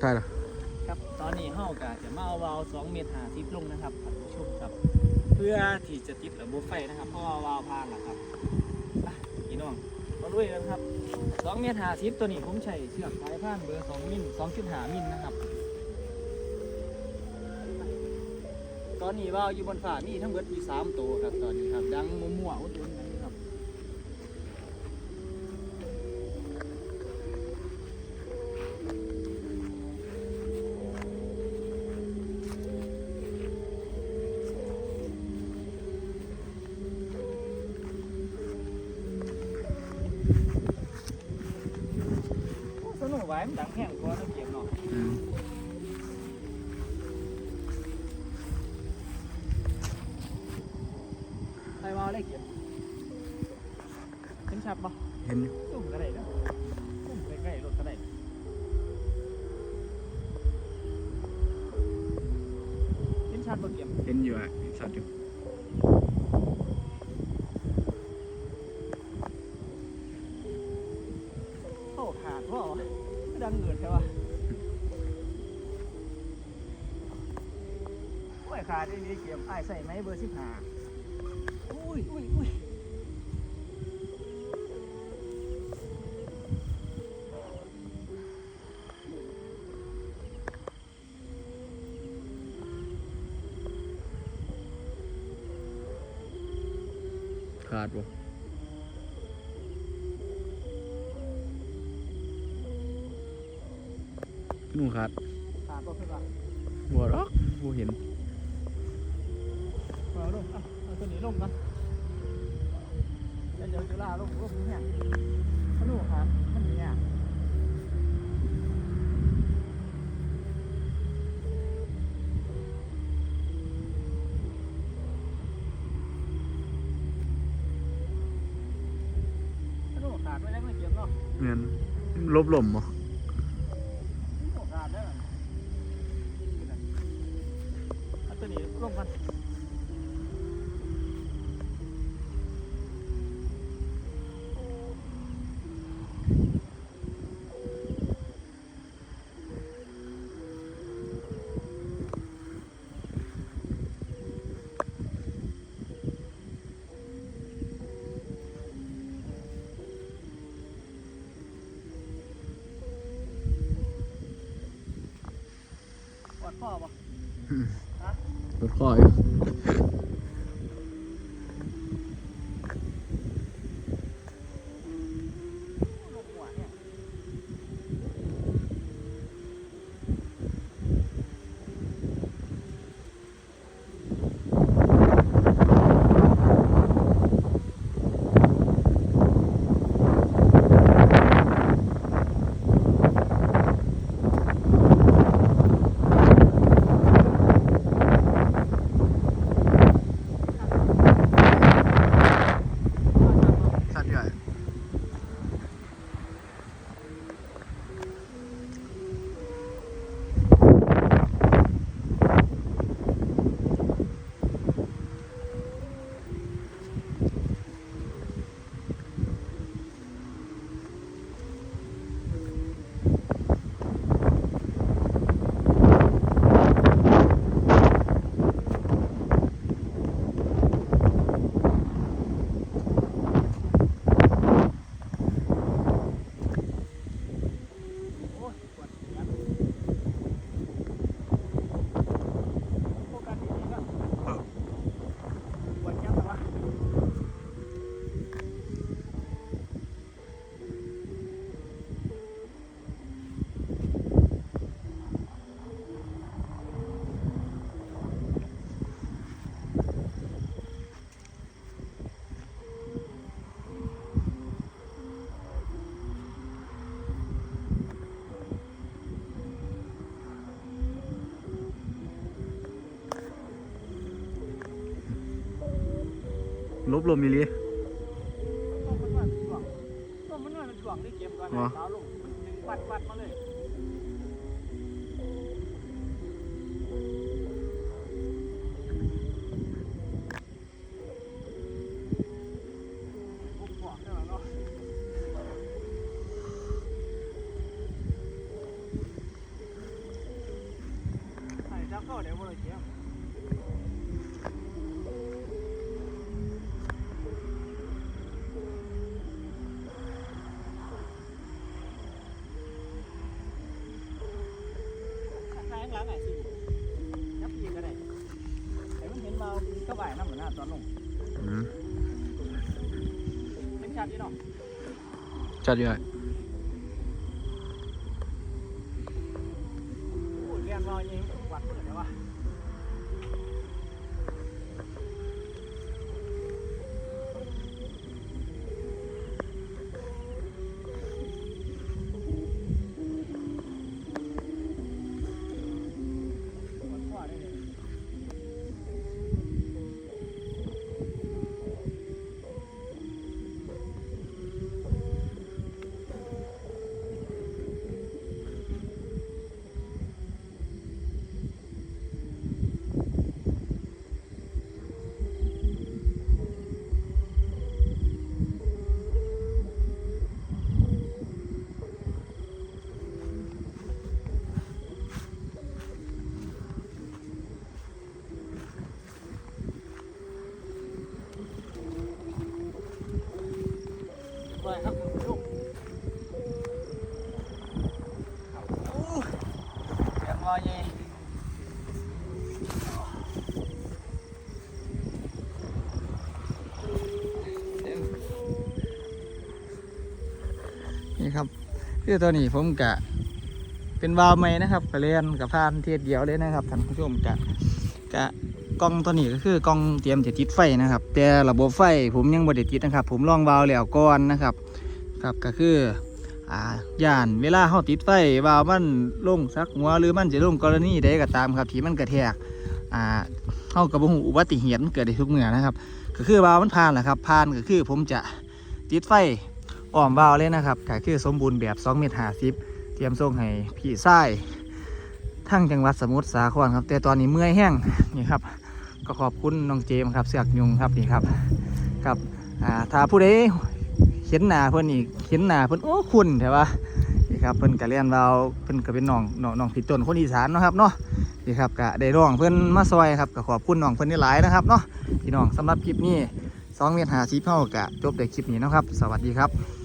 ใช่เหรอครับตอนนี้เฮากะจะมาเอาวาล์ว2เมตร50ลงนะครับท่านผู้ชมครับ เพื่อที่จะติดระบบไฟนะครับ เพราะว่าวาล์วพังนะครับอะพี่น้องมาด้วยกันครับ2เมตร50ตัวนี้ผมใช้เชือกสายพานเบอร์2มิล2.5มิลนะครับ ตอนนี้วาวอยู่บนฟ้ามีทั้งเบิดมีสามตัวครับตอนนี้ครับดังมั่วๆอุ่น โอ้สนุกไว้มันดังแห้งกว่าน้ำเกมเนาะอืมใครมาเอาเลขเกมเห็นชัดปะเห็นอยู่ซุ่มก็ได้นะซุ่มใกล้ๆรถก็ได้เห็นชัดปะเกมเห็นอยู่อะเห็นสัตว์อยู่ เข้าขาดว่าวะดังเงินใช่ปะโอ้ยขาดได้ดีเกียมไอ้ใส่ไหมเบอร์สิบห้าอุ้ยอุ้ยอุ้ยขาดบ่ห นูขาดขาดตัวขึ้นมาบ่หรอกบ่เห็นเอาลงเอาเอาตัวนี้ลงกันแล้วเดี๋ยวจะล่าลงลงนี่เนี่ยขนุครับมันเนี่ยขนุขาดไว้แล้วไม่เก็บเนาะแม่นลบหล่มบ่ ปวดข้อปะฮะรถข้ออยู่ ลงหัวเนี่ย สัตว์ใหญ่โอ้ยปวดเสียโฟกัสดีๆนะ เออ ปวดยับแต่ว่า ลบลมอีหลีต้มมันว่ามันหวงต้มมันว่ามันหวงได้เก็บก่อนอ๋อนะเท้าลงมันดึงปัดปัดมาเลยผมบอกได้แล้วเนาะเดี๋ยวบ่ได้เกี่ย ห็นมาก็บ่ายน้ำเหมือนหน้าตอนลงอืมเป็นชัดยู่เนาะชัดอยู่ไอ้โอ้ยเรียนมาเองวัดเปิดได้วะ ยีนี่ครับคือตัวนี้ผมกะเป็นวาวใหม่นะครับกระเรียนกับพานเทียดเดียวเลยนะครับท่านผู้ชมกะกะกล้องตัวนี้ก็คือกล้องเตรียมจะติดไฟนะครับ แต่ระบบไฟผมยังบ่ได้ติดนะครับ ผมลองวาล์วแล้วก่อนนะครับ ครับก็คือ อ่าย่านเวลาเฮาติดไฟวามันลงสักหัวหรือมันจะลงกรณีใดก็ตามครับที่มันกระแทกอ่าเฮากับบ่ฮู้อุบัติเหตุมันเกิดได้ทุกเมื่อนะครับ ก็คือวามันผ่านแหละครับผ่านก็คือผมจะติดไฟอ้อมวาวเลยนะครับก็คือสมบูรณ์แบบ2เมตร50เตรียมส่งให้พี่ชายทั้งจังหวัดสมุทรสาครครับ แต่ตอนนี้เมื่อยแห้งนี่ครับ ก็ขอบคุณน้องเจมส์ครับเสือกยุงครับนี่ครับครับอ่าถ้าผู้ใด เห็นหน้าเพิ่นอีกเห็นหน้าเพิ่นโอ้คุณแต่ว่านี่ครับเพิ่นกะเรียนเราเพิ่นก็เป็นน้องน้องน้องพี่ต้นคนอีสานเนาะครับเนาะนี่ครับกะได้ร้องเพิ่นมาซอยครับก็ขอบคุณน้องเพิ่นได้หลายนะครับเนาะพี่น้องสำหรับคลิปนี้2เมตร50เฮากะจบในคลิปนี้นะครับ สวัสดีครับ